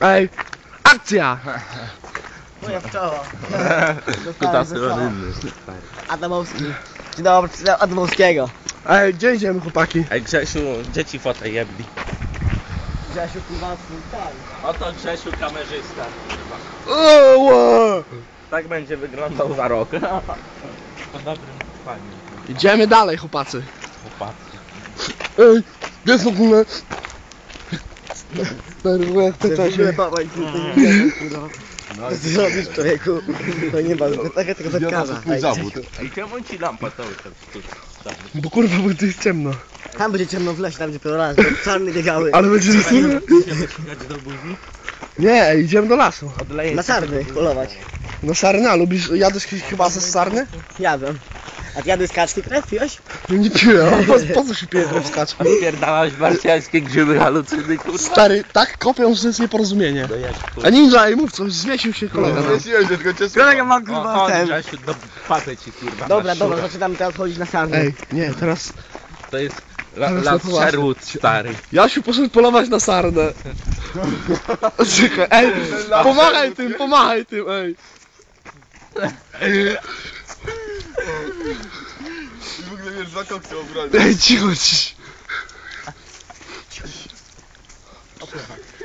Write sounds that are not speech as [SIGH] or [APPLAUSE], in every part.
Ej, akcja! Moja wczała. Kutasy rodynny. Adamowski. Dzień dobry, przyznam Adamowskiego. Ej, gdzie idziemy chłopaki? Ej Grzesiu, dzieci fotę jebli. Grzesiu Kuwacki, tak. Oto Grzesiu kamerzysta. O, ła. Tak będzie wyglądał za rok. [LAUGHS] Po dobrym panie. Idziemy dalej chłopacy. Chłopacy. Ej, jest w ogóle... Bo [LAUGHS] to W czasie. i kurwa nie wiem, kurwa. Co ty robisz człowieku? To nie ma, to taka tylko zaskaza. Ej, Grzesiu, Ej, czemu ci lampa cały czas tu stanie? Bo kurwa, bo tu jest ciemno. Tam będzie ciemno w lesie, tam będzie kolorami, to czarny biegały. Ale będzie... Chodź do buzi? Nie, idziemy do lasu. Odleję Na sarny polować. No sarna, lubisz, jadłeś kiedyś chyba ze sarny? Jadłem. A ty jadłeś kaczki krew, piłeś? No nie piłem, [LAUGHS] po, po co się pije krew z kaczki? Spierdalałeś marsjańskie grzyby halucyny, kurwa. Stary, tak kopią, że jest nieporozumienie. No jak A ninja, ej, mów coś, zmieścił się kolega. No. Kolega ma O, kurwa chodź ten. Grzesiu, do patę ci kurwa. Dobra, dobra, zaczynamy teraz chodzić na sarny. Ej, nie, teraz To jest la, las to. Sherwood stary. Jasiu poszedł polować na sarnę. Czekaj, ej, [LAUGHS] pomachaj tym, pomachaj tym, ej. W ogóle wiesz, za kokty obronić. Ej, cicho, cicho.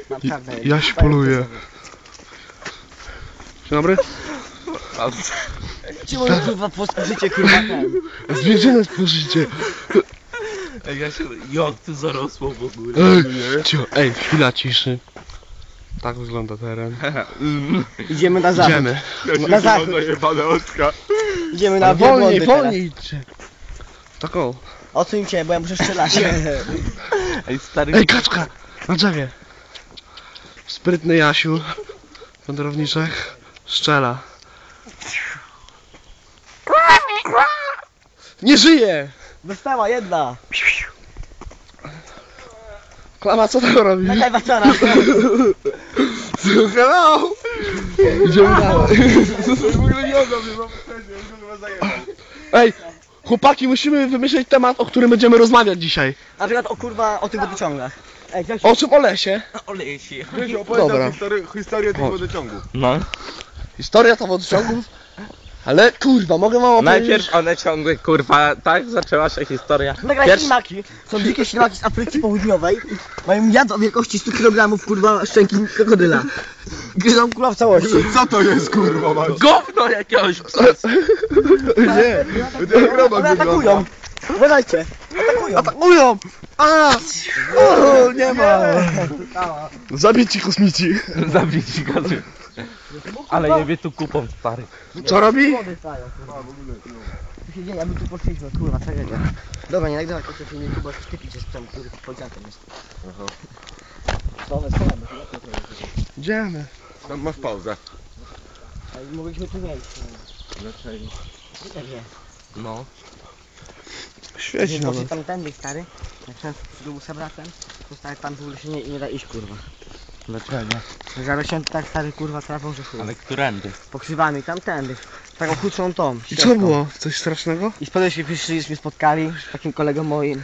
Mam sarnę. Jasiu poluje. Dzień dobry. Ci moje kurwa posłużycie kurwa ten. Zwierzynę stworzycie. Ej, ja się, jak tu zarosło w ogóle. Ej, cicho, ej, chwila ciszy. Tak wygląda teren. Idziemy na zachód. Idziemy. Na zachód. Zajebane oczka. Idziemy na Ale wolniej, wielbłądy teraz. wolniej idźcie. Tak o. Odsuń cię, bo ja muszę strzelać. [LAUGHS] Ej, stary, Ej, kaczka! Na drzewie. Sprytny Jasiu. Wędrowniczek. Szczela. Nie żyje! Dostała jedna. Klama, co tam robi? Czekaj, bacana. Hello! Idziemy dalej. [LAUGHS] W ogóle nie oddam mnie, mam zajebał. Ej, chłopaki, musimy wymyślić temat, o którym będziemy rozmawiać dzisiaj. Na przykład o kurwa, o tych wodociągach. Ej, Grzesiu, O czym? O lesie. oleje się. Grzesiu, opowiedz Dobra. nam historię, historię tych Chodź. wodociągów. No. Historia to wodociągów. Ale kurwa, mogę wam opowiedzieć... Najpierw one ciągły, kurwa, tak zaczęła się historia. Nagraj Pierwszy- ślimaki. Są dzikie ślimaki z Afryki Południowej. Mają jad o wielkości 100 kg kurwa szczęki krokodyla. Gryzą kurwa w całości. Co to jest kurwa mać? Gówno jakiegoś psa. [LAUGHS] Nie. To jak robak One atakują. Uważajcie. Atakują. Atakują! A! O, nie ma! Zabici kosmici. Zabić go. Ale jebie tu kupą, stary. Co robi? Wody stają, kurwa. Co się dzieje? A my tu poszliśmy, kurwa, tragedia. Dobra, nie nagrywaj tego filmiku, bo ty picie z psem, który policjantem jest. Dobra, schowamy się. Idziemy. Tam masz pauzę. Ale mogliśmy tu nie iść. Dlaczego? Nie wiem. No. Świeci Nie nawet. poszli tam tędy, stary. Jak szedł w dół z bratem, to stary tam w ogóle się nie, nie da iść, kurwa. Dlaczego? Zarośnięty tak stary, kurwa, trawą, że chuj. Ale którędy? Pokrzywami tam tędy. Taką chudszą tą. I co ścieżką. było? Coś strasznego? I spodem się przyszliśmy, spotkali z takim kolegą moim.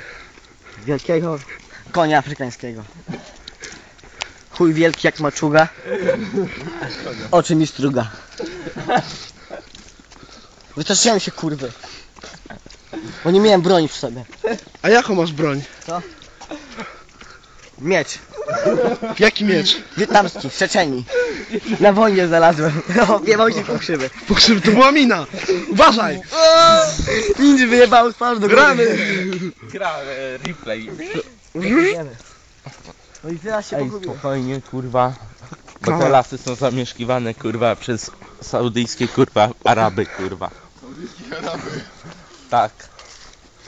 Wielkiego konia afrykańskiego. Chuj wielki jak maczuga. Oczy mi struga. Wystraszyłem się kurwy. Bo nie miałem broni przy sobie. A jaką masz broń? Miecz. Jaki miecz? Wietnamski, w Czeczeni. Na wojnie znalazłem. No, Wiewał się po krzywy. Pokrzyw, to była mina! Uważaj! Ninja wyjebał twarz do Gramy! Gra, e, replay. Idziemy. No i teraz się Ej, pogubiłem. spokojnie, kurwa. Bo te lasy są zamieszkiwane, kurwa, przez saudyjskie, kurwa, Araby, kurwa. Tak.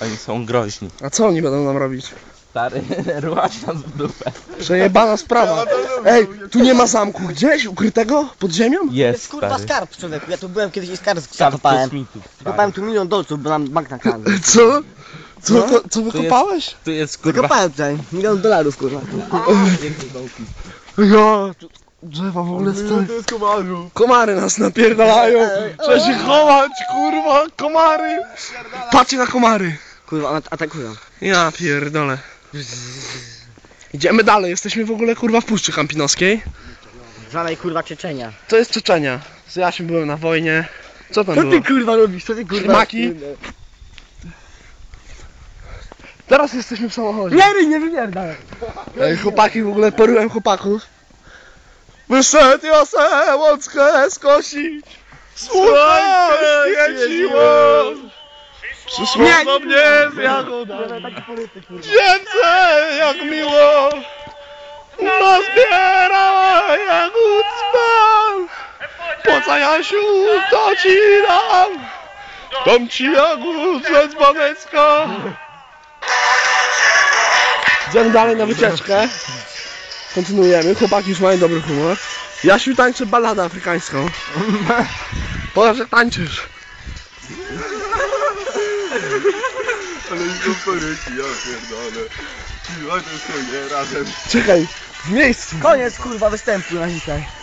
Oni są groźni. A co oni będą nam robić? Stary, [LAUGHS] rułać nas w dupę. Przejebana sprawa. Ej, tu nie ma zamku gdzieś ukrytego pod ziemią? To Jest, jest kurwa stary. skarb człowieku. Ja tu byłem kiedyś i skarb Skarb zakopałem. kosmitów, stary. Zakopałem tu milion dolców, bo nam bank nakradł. [LAUGHS] Co? Co, No. co, co wykopałeś? Tu jest, kurwa, Zakopałem tutaj milion dolarów kurwa. Ja, tu drzewa w ogóle stoją. To jest komaru. Komary nas napierdalają. Trzeba się chować, kurwa, komary. Patrzcie na komary. Kurwa, one atakują. Ja pierdolę. Idziemy dalej, jesteśmy w ogóle kurwa w Puszczy Kampinoskiej. Żadnej kurwa Czeczenia. To jest Czeczenia. Z Jasiem byłem na wojnie. Co tam Co było? ty kurwa robisz? Co ty kurwa Ślimaki? Teraz jesteśmy w samochodzie. Nie ryj, nie wymierdaj. Ej, chłopaki, w ogóle poryłem chłopaków. Wyszedł Josę Łąckę skosić. Słońce świeciło. Przyszło do mnie z jagoda. Dziewczę, jak miło. Nazbierała jagód span. Po co Jasiu, to ci dam. Dam ci jagód ze dzwonecka. Idziemy dalej na wycieczkę. Kontynuujemy. Chłopaki już mają dobry humor. Jasiu tańczy balladę afrykańską. [LAUGHS] Pokaż jak tańczysz. Ale poryci, ja pierdolę. Oj, to już nie razem. Czekaj, w miejscu. Koniec kurwa występu na dzisiaj.